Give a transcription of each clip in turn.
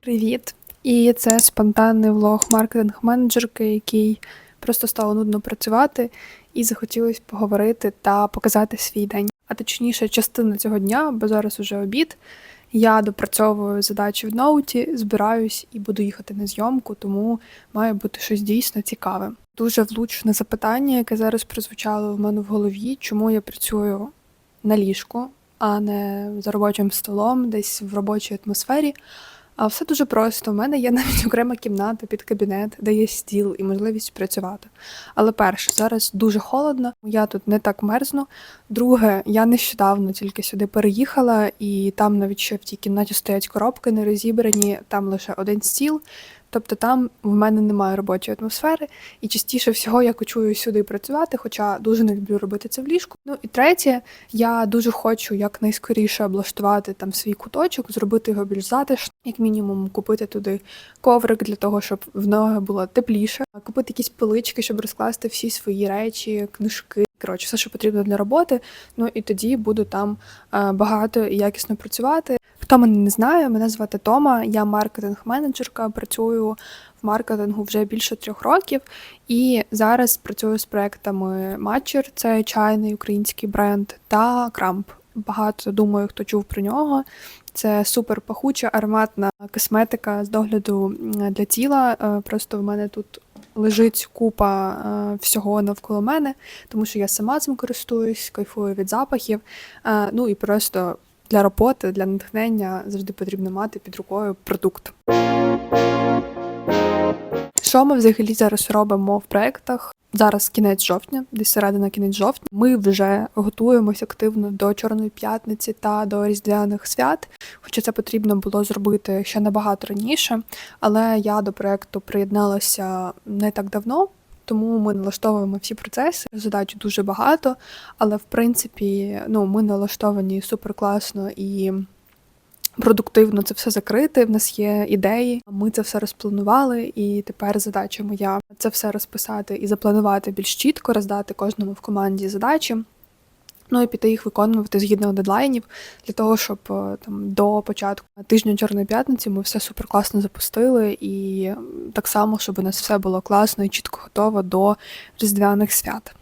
Привіт! І це спонтанний влог маркетинг-менеджерки, який просто стало нудно працювати, і захотілося поговорити та показати свій день. А точніше, частина цього дня, бо зараз уже обід. Я допрацьовую задачі в ноуті, збираюсь і буду їхати на зйомку, тому має бути щось дійсно цікаве. Дуже влучне запитання, яке зараз прозвучало в мене в голові, чому я працюю на ліжку, а не за робочим столом, десь в робочій атмосфері. А все дуже просто. У мене є навіть окрема кімната під кабінет, де є стіл і можливість працювати. Але перше, зараз дуже холодно, я тут не так мерзну. Друге, я нещодавно тільки сюди переїхала, і там навіть ще в тій кімнаті стоять коробки, не розібрані, там лише один стіл. Тобто там в мене немає робочої атмосфери, і частіше всього я кочую сюди працювати, хоча дуже не люблю робити це в ліжку. Ну і третє, я дуже хочу якнайскоріше облаштувати там свій куточок, зробити його більш затишним, як мінімум, купити туди коврик для того, щоб в ноги було тепліше, купити якісь полички, щоб розкласти всі свої речі, книжки. Коротше, все, що потрібно для роботи. Ну і тоді буду там е, багато і якісно працювати. Хто мене не знає, мене звати Тома, я маркетинг-менеджерка, працюю в маркетингу вже більше трьох років, і зараз працюю з проектами Matcher, це чайний український бренд, та Крамп. Багато думаю, хто чув про нього. Це супер пахуча ароматна косметика з догляду для тіла. Е, Просто в мене тут лежить купа е, всього навколо мене, тому що я сама цим користуюсь, кайфую від запахів. Е, Ну і просто для роботи, для натхнення завжди потрібно мати під рукою продукт. Що ми взагалі зараз робимо в проєктах? Зараз кінець жовтня, десь середина кінець жовтня. Ми вже готуємось активно до Чорної п'ятниці та до Різдвяних свят. Хоча це потрібно було зробити ще набагато раніше. Але я до проєкту приєдналася не так давно, тому ми налаштовуємо всі процеси. Задач дуже багато, але в принципі, ну ми налаштовані суперкласно і. Продуктивно це все закрити. В нас є ідеї. Ми це все розпланували, і тепер задача моя це все розписати і запланувати більш чітко, роздати кожному в команді задачі. Ну і піти їх виконувати згідно дедлайнів для того, щоб е, там до початку тижня Чорної п'ятниці ми все супер класно запустили, і так само, щоб у нас все було класно і чітко готово до різдвяних свят.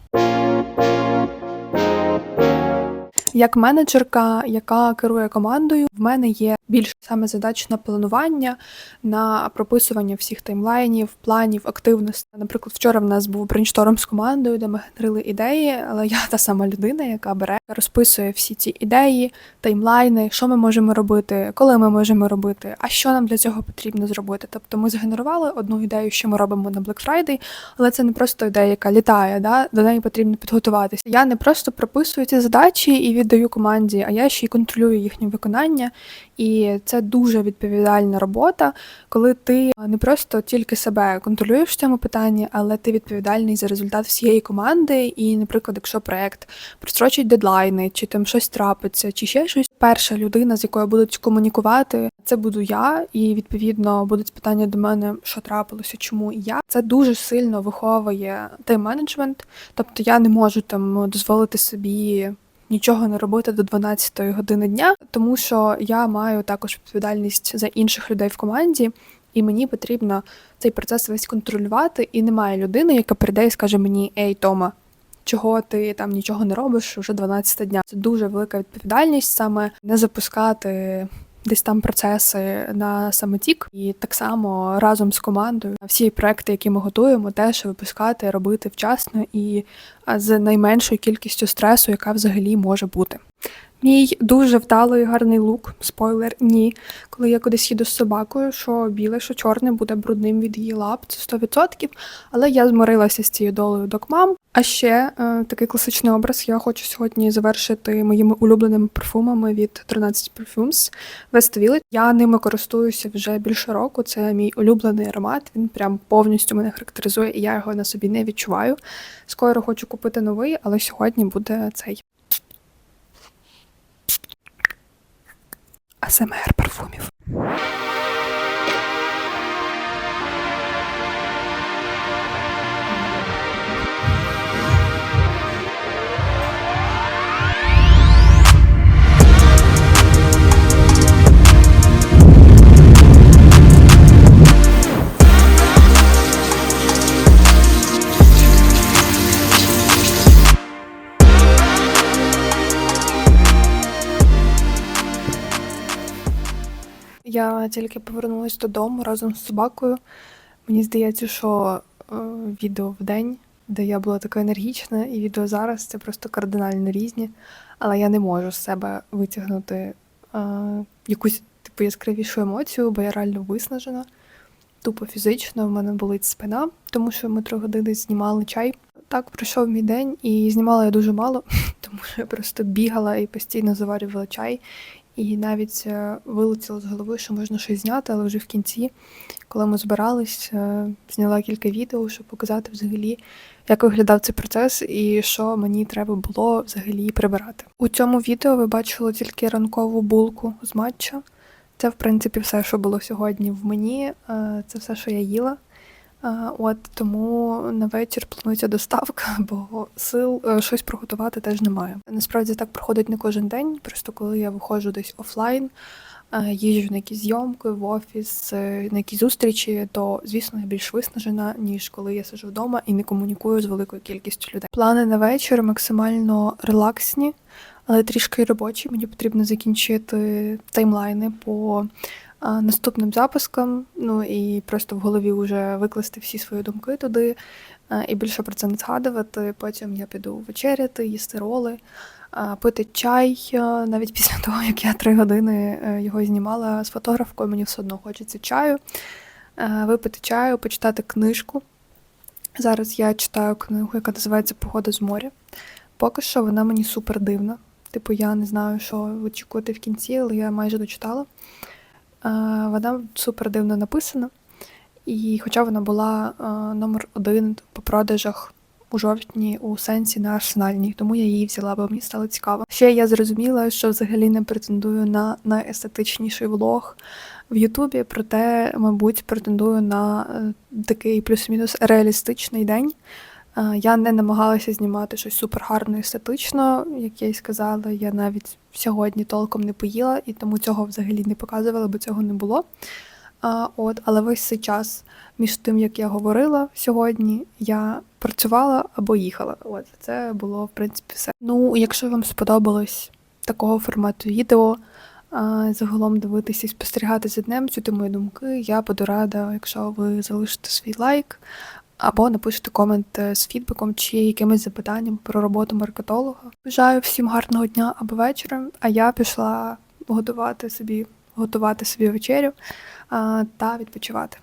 Як менеджерка, яка керує командою, в мене є більше саме задач на планування, на прописування всіх таймлайнів, планів, активностей. Наприклад, вчора в нас був брейншторм з командою, де ми генерили ідеї, але я та сама людина, яка бере, розписує всі ці ідеї, таймлайни, що ми можемо робити, коли ми можемо робити, а що нам для цього потрібно зробити. Тобто ми згенерували одну ідею, що ми робимо на Black Friday, але це не просто ідея, яка літає, да? до неї потрібно підготуватися. Я не просто прописую ці задачі і віддаю команді, а я ще й контролюю їхнє виконання. І це дуже відповідальна робота, коли ти не просто тільки себе контролюєш в цьому питанні, але ти відповідальний за результат всієї команди. І, наприклад, якщо проект прострочить дедлайни, чи там щось трапиться, чи ще щось, перша людина, з якою будуть комунікувати, це буду я, і відповідно будуть питання до мене, що трапилося, чому я. Це дуже сильно виховує тайм-менеджмент. Тобто я не можу там дозволити собі нічого не робити до 12 години дня, тому що я маю також відповідальність за інших людей в команді, і мені потрібно цей процес весь контролювати. І немає людини, яка прийде і скаже мені: Ей, Тома. Чого ти там нічого не робиш уже 12 дня? Це дуже велика відповідальність саме не запускати десь там процеси на самотік, і так само разом з командою всі проекти, які ми готуємо, теж випускати, робити вчасно і з найменшою кількістю стресу, яка взагалі може бути. Мій дуже вдалий гарний лук, спойлер, ні. Коли я кудись їду з собакою, що біле, що чорне буде брудним від її лап, це 100%. Але я змирилася з цією долею докмам. А ще е, такий класичний образ. Я хочу сьогодні завершити моїми улюбленими парфумами від 13 Perfumes West Village. Я ними користуюся вже більше року. Це мій улюблений аромат. Він прям повністю мене характеризує, і я його на собі не відчуваю. Скоро хочу купити новий, але сьогодні буде цей. АСМР парфумів. Тільки повернулася додому разом з собакою. Мені здається, що е, відео в день, де я була така енергічна, і відео зараз це просто кардинально різні. Але я не можу з себе витягнути е, якусь типу яскравішу емоцію, бо я реально виснажена. Тупо фізично в мене болить спина, тому що ми три години знімали чай. Так пройшов мій день, і знімала я дуже мало, тому що я просто бігала і постійно заварювала чай. І навіть е, вилетіло з голови, що можна щось зняти, але вже в кінці, коли ми збирались, е, зняла кілька відео, щоб показати взагалі, як виглядав цей процес і що мені треба було взагалі прибирати. У цьому відео ви бачили тільки ранкову булку з матча. Це, в принципі, все, що було сьогодні в мені. е, Це все, що я їла. Е, От тому на вечір планується доставка, бо сил е, щось приготувати теж немає. Насправді так проходить не кожен день. Просто коли я виходжу десь офлайн, е, їжджу на якісь зйомки в офіс, на якісь зустрічі, то звісно я більш виснажена, ніж коли я сиджу вдома і не комунікую з великою кількістю людей. Плани на вечір максимально релаксні, але трішки робочі. Мені потрібно закінчити таймлайни по наступним запускам. Ну і просто в голові вже викласти всі свої думки туди і більше про це не згадувати. Потім я піду вечеряти, їсти роли, пити чай. Навіть після того, як я три години е, його знімала з фотографкою, мені все одно хочеться чаю. Випити чаю, почитати книжку. Зараз я читаю книгу, яка називається Погода з моря. Поки що вона мені супер дивна. Типу, я не знаю, що очікувати в кінці, але я майже дочитала. Е, Вона супер дивно написана. І хоча вона була е, номер один по продажах у жовтні у сенсі на арсенальній, тому я її взяла, бо мені стало цікаво. Ще я зрозуміла, що взагалі не претендую на найестетичніший влог в Ютубі, проте, мабуть, претендую на е, такий плюс-мінус реалістичний день. Е, Я не намагалася знімати щось супер гарно і естетично, як я й сказала. Я навіть сьогодні толком не поїла, і тому цього взагалі не показувала, бо цього не було. От, але весь цей час між тим, як я говорила сьогодні, я працювала або їхала. От це було в принципі все. Ну, якщо вам сподобалось такого формату відео, загалом дивитися і спостерігати за днем, чути мої думки, я буду рада, якщо ви залишите свій лайк або напишете комент е, з фідбеком чи якимось запитанням про роботу маркетолога. Бажаю всім гарного дня або вечора. А я пішла готувати собі, готувати собі вечерю а, та відпочивати.